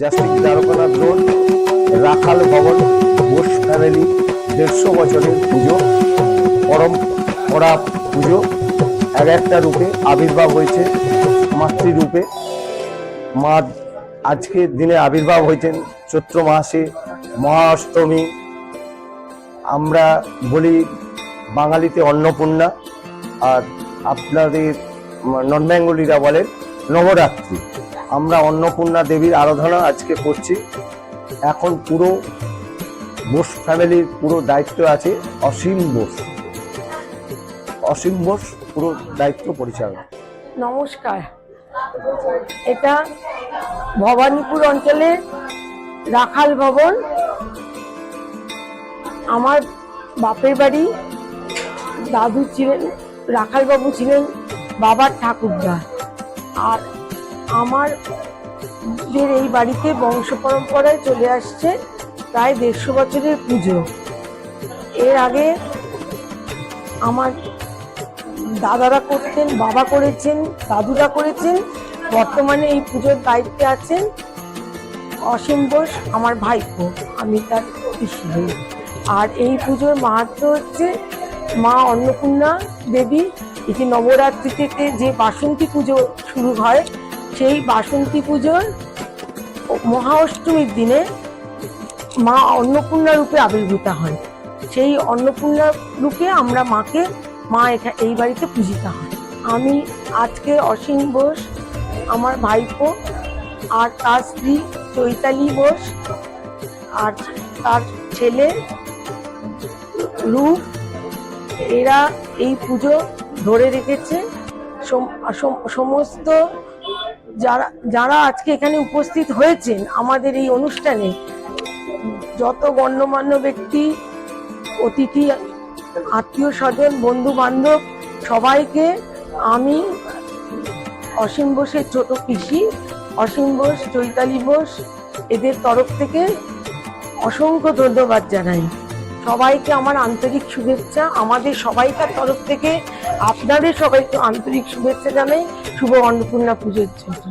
Justice Dwarkanath road রাখাল ভবন Bose family দেড়শো বছরের পুজো, পরম পরম্পরা পুজো। এক একটা রূপে আবির্ভাব হয়েছে মাতৃরূপে মা আজকের দিনে আবির্ভাব হয়েছেন চৈত্র মাসে মহা অষ্টমী আমরা বলি বাঙালিতে অন্নপূর্ণা, আর আপনাদের নন বেঙ্গলিরা বলেন নবরাত্রি। আমরা অন্নপূর্ণা দেবীর আরাধনা আজকে করছি। এখন পুরো বোস ফ্যামিলির পুরো দায়িত্ব আছে অসীম বোস। অসীম বোস পুরো দায়িত্ব পরিচালনা নমস্কার। এটা ভবানীপুর অঞ্চলের রাখাল ভবন। আমার বাপের বাড়ি দাদু ছিলেন, রাখাল বাবু ছিলেন বাবার ঠাকুরদা আর আমার এই বাড়িতে বংশ পরম্পরায় চলে আসছে প্রায় দেড়শো বছরের পুজো। এর আগে আমার দাদারা করতেন, বাবা করেছেন, দাদুরা করেছেন, বর্তমানে এই পুজোর দায়িত্বে আছেন অসীম বোস, আমার ভাইপো, আমি তার পিসি আর এই পুজোর মাহাত্ম হচ্ছে মা অন্নপূর্ণা দেবী, এটি নবরাত্রি থেকে যে বাসন্তী পুজো শুরু হয়, সেই বাসন্তী পুজোর মহা অষ্টমীর দিনে মা অন্নপূর্ণা রূপে আবির্ভূত হয়। সেই অন্নপূর্ণা রূপে আমরা মাকে, মা এখা, এই বাড়িতে পূজিত হয়। আমি আজকে অসীম বোস, আমার ভাইপো, আর তার স্ত্রী চৈতালি বোস, আর তার ছেলে রূপ এরা এই পুজো ধরে রেখেছে। সম- সম- সমস্ত যারা যারা আজকে এখানে উপস্থিত হয়েছেন, আমাদের এই অনুষ্ঠানে যত গণ্যমান্য ব্যক্তি, অতিথি, আত্মীয় স্বজন বন্ধু বান্ধব সবাইকে আমি অসীম বোসের ছোট পিসি, অসীম বোস, চৈতালি বোস, এদের তরফ থেকে অসংখ্য ধন্যবাদ জানাই। সবাইকে আমার আন্তরিক শুভেচ্ছা, আমাদের সবাইকার তরফ থেকে আপনাদের সবাইকে আন্তরিক শুভেচ্ছা জানাই। শুভ অন্নপূর্ণা পুজোর জন্য।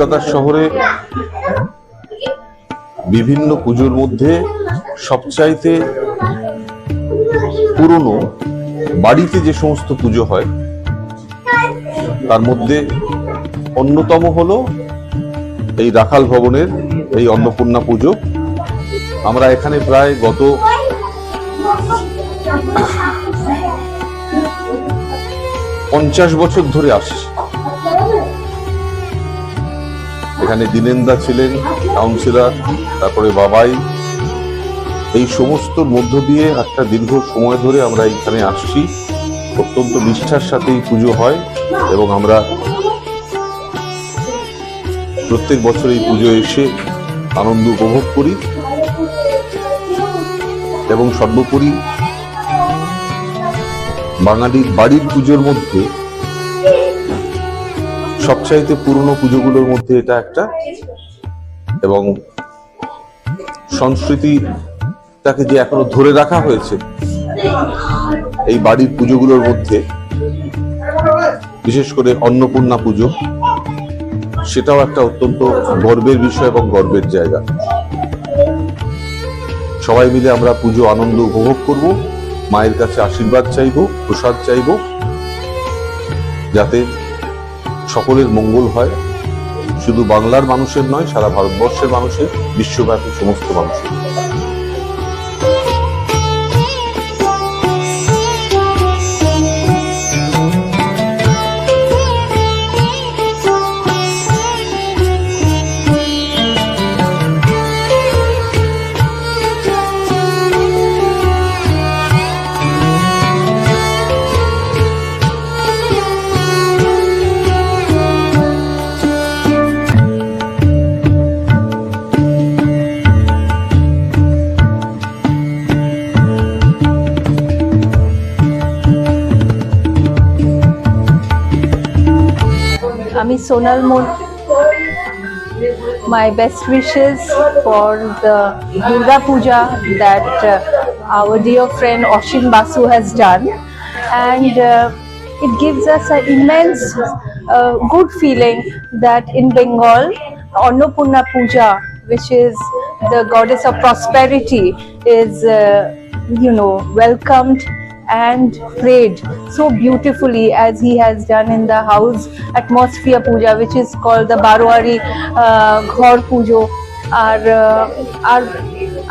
কলকাতা শহরে বিভিন্ন পুজোর মধ্যে সবচাইতে পুরনো বাড়িতে যে সমস্ত পুজো হয়, তার মধ্যে অন্যতম হলো এই রাখাল ভবনের এই অন্নপূর্ণা পুজো। আমরা এখানে প্রায় গত পঞ্চাশ বছর ধরে আসছে। এখানে দিনেন্দা ছিলেন কাউন্সিলর তারপরে বাবাই। এই সমস্ত মধ্য দিয়ে একটা দীর্ঘ সময় ধরে আমরা এখানে আসছি। অত্যন্ত নিষ্ঠার সাথে এই পুজো হয় এবং আমরা প্রত্যেক বছর এই পুজো এসে আনন্দ উপভোগ করি। এবং সর্বোপরি বাঙালির বাড়ির পুজোর মধ্যে সবচাইতে পুরনো পুজোগুলোর মধ্যে এটা একটা। এবং সংস্কৃতিটাকে যে এখনও ধরে রাখা হয়েছে, এই বাড়ির পুজোগুলোর মধ্যে, বিশেষ করে অন্নপূর্ণা পুজো, সেটাও একটা অত্যন্ত গর্বের বিষয় এবং গর্বের জায়গা। সবাই মিলে আমরা পুজো আনন্দ উপভোগ করব, মায়ের কাছে আশীর্বাদ চাইব, প্রসাদ চাইব, যাতে সকলের মঙ্গল হয়। শুধু বাংলার মানুষের নয় সারা ভারতবর্ষের মানুষের বিশ্বব্যাপী সমস্ত মানুষের। Sonal Mon. My best wishes for the Durga Puja that uh, our dear friend Oshin Basu has done. And uh, it gives us an immense uh, good feeling that in Bengal, Annapurna Puja, which is the goddess of prosperity, is, uh, you know, welcomed and prayed so beautifully as he has done in the house atmosphere puja which is called the barwari uh, ghar pujo. R uh, আর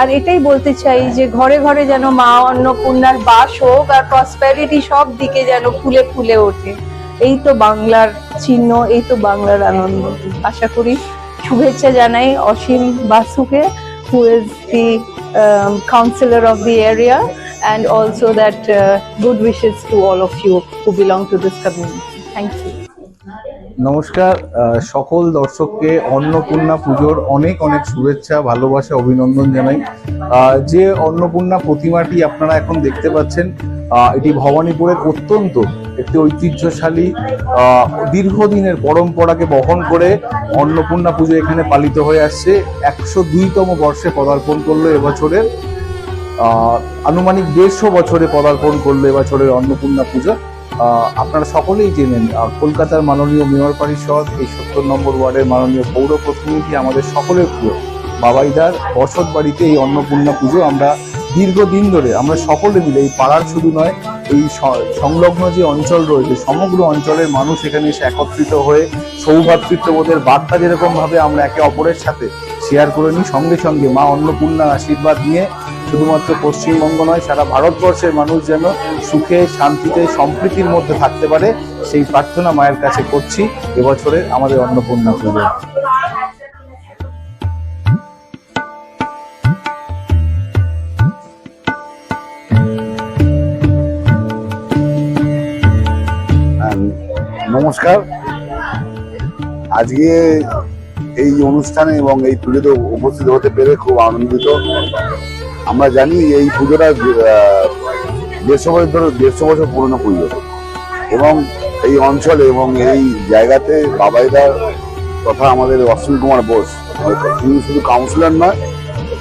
আর এটাই বলতে চাই যে ঘরে ঘরে যেন মা অন্নপূর্ণার বাস হোক আর প্রসপ্যারিটি সব দিকে যেন ফুলে ফুলে ওঠে। এই তো বাংলার চিহ্ন এই তো বাংলার আনন্দ। আশা করি শুভেচ্ছা জানাই Asim বাসুকে who is the councillor of the area and also that uh, good wishes to all of you who belong to this community. Thank you. নমস্কার সকল দর্শককে অন্নপূর্ণা পুজোর অনেক অনেক শুভেচ্ছা ভালোবাসা অভিনন্দন জানাই যে অন্নপূর্ণা প্রতিমাটি আপনারা এখন দেখতে পাচ্ছেন এটি ভবানীপুরের অত্যন্ত একটি ঐতিহ্যশালী দীর্ঘদিনের পরম্পরাকে বহন করে অন্নপূর্ণা পুজো এখানে পালিত হয়ে আসছে একশো দুইতম বর্ষে পদার্পণ করল এবছরের আনুমানিক দেড়শো বছরে পদার্পণ করল এবছরের অন্নপূর্ণা পুজো। আপনারা সকলেই জেনেন কলকাতার মাননীয় মেয়র পরিষদ, এই সত্তর নম্বর ওয়ার্ডের মাননীয় পৌর প্রতিনিধি আমাদের সকলের প্রিয় বাবাইদার। বসত বাড়িতে এই অন্নপূর্ণা পুজো আমরা দীর্ঘদিন ধরে, আমরা সকলে মিলে, এই পাড়ার শুধু নয়, এই সংলগ্ন যে অঞ্চল রয়েছে, সমগ্র অঞ্চলের মানুষ এখানে এসে একত্রিত হয়ে সৌভাতৃত্ববোধের বার্তা যেরকম ভাবে আমরা একে অপরের সাথে শেয়ার করে নিই। সঙ্গে সঙ্গে মা অন্নপূর্ণার আশীর্বাদ নিয়ে শুধুমাত্র পশ্চিমবঙ্গ নয় সারা ভারতবর্ষের মানুষ যেন সুখে শান্তিতে সম্প্রীতির মধ্যে থাকতে পারে সেই প্রার্থনা মায়ের কাছে করছি এবছরের আমাদের অন্নপূর্ণা পুজো। হ্যাঁ, নমস্কার। আজকে এই অনুষ্ঠানে এবং এই পুজোতে উপস্থিত হতে পেরে খুব আনন্দিত। আমরা জানি এই পুজোটা দেড়শো বছর ধরে দেড়শো বছর পুরনো পুজো। এবং এই অঞ্চলে এবং এই জায়গাতে বাবাইদার তথা আমাদের অশ্বিন কুমার বোস, তিনি শুধু কাউন্সিলর নয়,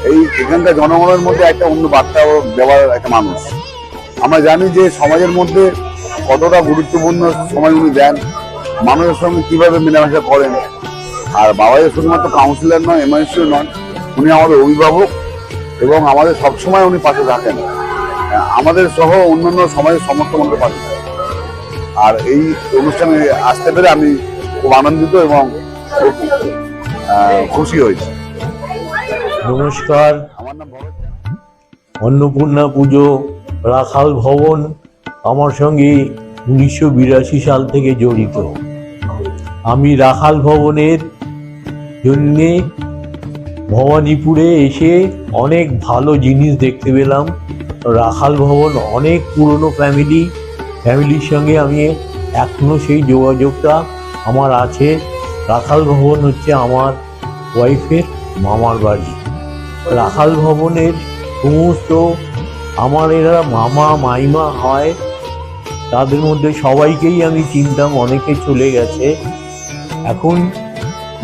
এই এখানকার জনগণের মধ্যে একটা অন্য বার্তা দেওয়ার একটা মানুষ। আমরা জানি যে সমাজের মধ্যে কতটা গুরুত্বপূর্ণ সময় উনি দেন, মানুষের সঙ্গে কীভাবে মেলামেশা করেন আর বাবাই শুধুমাত্র কাউন্সিলর নয় এমআইসিও নয় উনি আমাদের অভিভাবক এবং আমাদের সবসময় উনি পাশে থাকেন। আমাদের সহ অন্যান্য সমাজের সমস্ত মানুষের পাশে থাকেন। আর এই অনুষ্ঠানে আসতে পেরে আমি খুব আনন্দিত এবং খুশি হয়েছি। নমস্কার। আমার নাম ভরত অন্নপূর্ণা পুজো রাখাল ভবন আমার সঙ্গে উনিশশো বিরাশি সাল থেকে জড়িত। আমি রাখাল ভবনের জন্যে ভবানীপুরে এসে অনেক ভালো জিনিস দেখতে পেলাম। রাখাল ভবন অনেক পুরনো ফ্যামিলি ফ্যামিলির সঙ্গে আমি এখনও সেই যোগাযোগটা আমার আছে। রাখাল ভবন হচ্ছে আমার ওয়াইফের মামার বাড়ি। রাখাল ভবনের সমস্ত আমার এরা মামা, মাইমা, হয়, তাদের মধ্যে সবাইকেই আমি চিনতাম, অনেকে চলে গেছে। এখন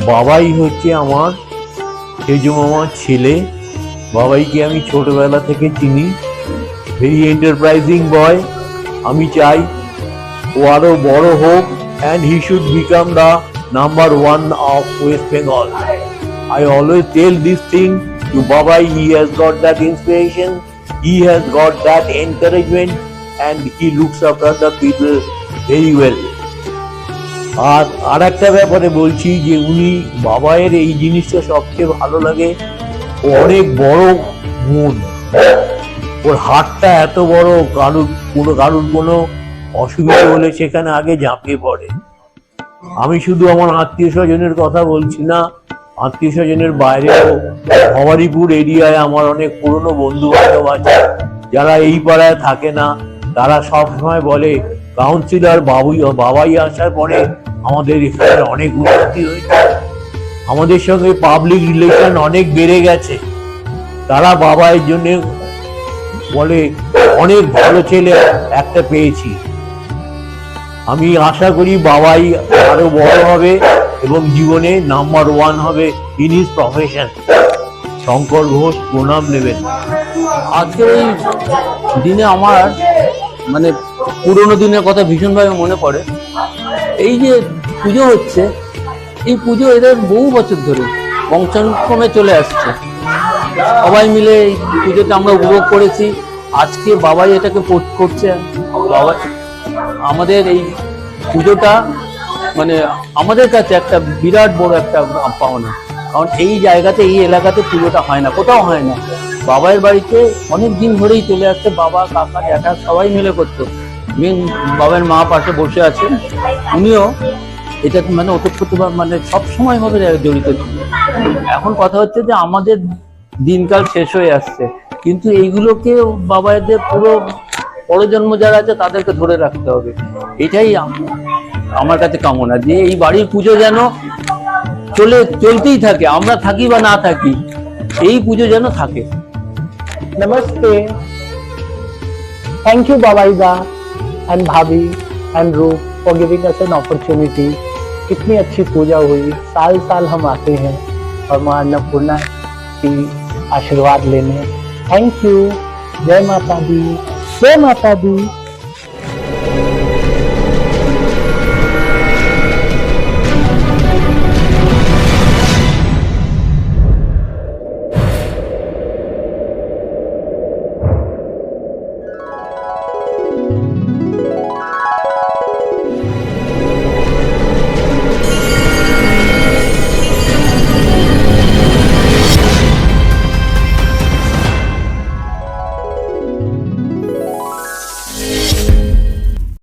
বাবাই হচ্ছে আমার আমার ছেলে। বাবাইকে আমি ছোটবেলা থেকে চিনি। ভেরি এন্টারপ্রাইজিং বয় আমি চাই ও আরও বড় হোক and he should become the number one of West Bengal I always tell this thing to Babai he has got that inspiration he has got that encouragement and he looks after the people very well আর আর একটা ব্যাপারে বলছি যে উনি বাবায়ের এই জিনিসটা সবচেয়ে ভালো লাগে। অনেক বড় মন। ওর হাতটা এত বড়, কারুর কোনো কারুর কোনো অসুবিধা হলে সেখানে আগে ঝাঁপিয়ে পড়ে। আমি শুধু আমার আত্মীয় স্বজনের কথা বলছি না আত্মীয় স্বজনের বাইরেও ভবানীপুর এরিয়ায় আমার অনেক পুরনো বন্ধু বান্ধব আছে। যারা এই পাড়ায় থাকে না, তারা সবসময় বলে কাউন্সিলর বাবুই বাবাই আসার পরে আমাদের এখানে অনেক উন্নতি হয়েছে। আমাদের সঙ্গে পাবলিক রিলেশন অনেক বেড়ে গেছে। তারা বাবাইয়ের জন্য বলে, অনেক ভালো ছেলে একটা পেয়েছি। আমি আশা করি বাবাই আরও বড় হবে এবং জীবনে নাম্বার ওয়ান হবে in his profession Shankar Ghosh প্রণাম নেবেন। আজকের এই দিনে আমার মানে পুরোনো দিনের কথা ভীষণভাবে মনে পড়ে। এই যে পুজো হচ্ছে, এই পুজো এদের বহু বছর ধরে বংশানুক্রমে চলে আসছে। সবাই মিলে এই পুজোতে আমরা উপভোগ করেছি। আজকে বাবাই এটাকে করছে। বাবা, আমাদের এই পুজোটা মানে আমাদের কাছে একটা বিরাট বড় একটা পাওনা। কারণ এই জায়গাতে, এই এলাকাতে পুজোটা হয় না, কোথাও হয় না। বাবার বাড়িতে অনেক দিন ধরেই চলে আসছে। বাবা, কাকা, জ্যাঠা সবাই মিলে করতো। মেন বাবার মা পাশে বসে আছেন উনিও এটা মানে ওতপ্রোত মানে সবসময় ভাবে জড়িত ছিল। এখন কথা হচ্ছে যে আমাদের দিনকাল শেষ হয়ে আসছে। কিন্তু এইগুলোকে বাবাদের পুরো পরজন্ম যারা আছে তাদেরকে ধরে রাখতে হবে। এটাই আমার কাছে কামনা যে এই বাড়ির পুজো যেন চলে, চলতেই থাকে। আমরা থাকি বা না থাকি, এই পুজো যেন থাকে। নমস্তে। Thank you বাবাইদা। And bhabhi and Roop for giving us an opportunity कितनी अच्छी पूजा हुई। साल साल हम आते हैं। और माँ अन्नपूर्णा की आशीर्वाद लेने। थैंक यू जय माता दी। जय माता दी।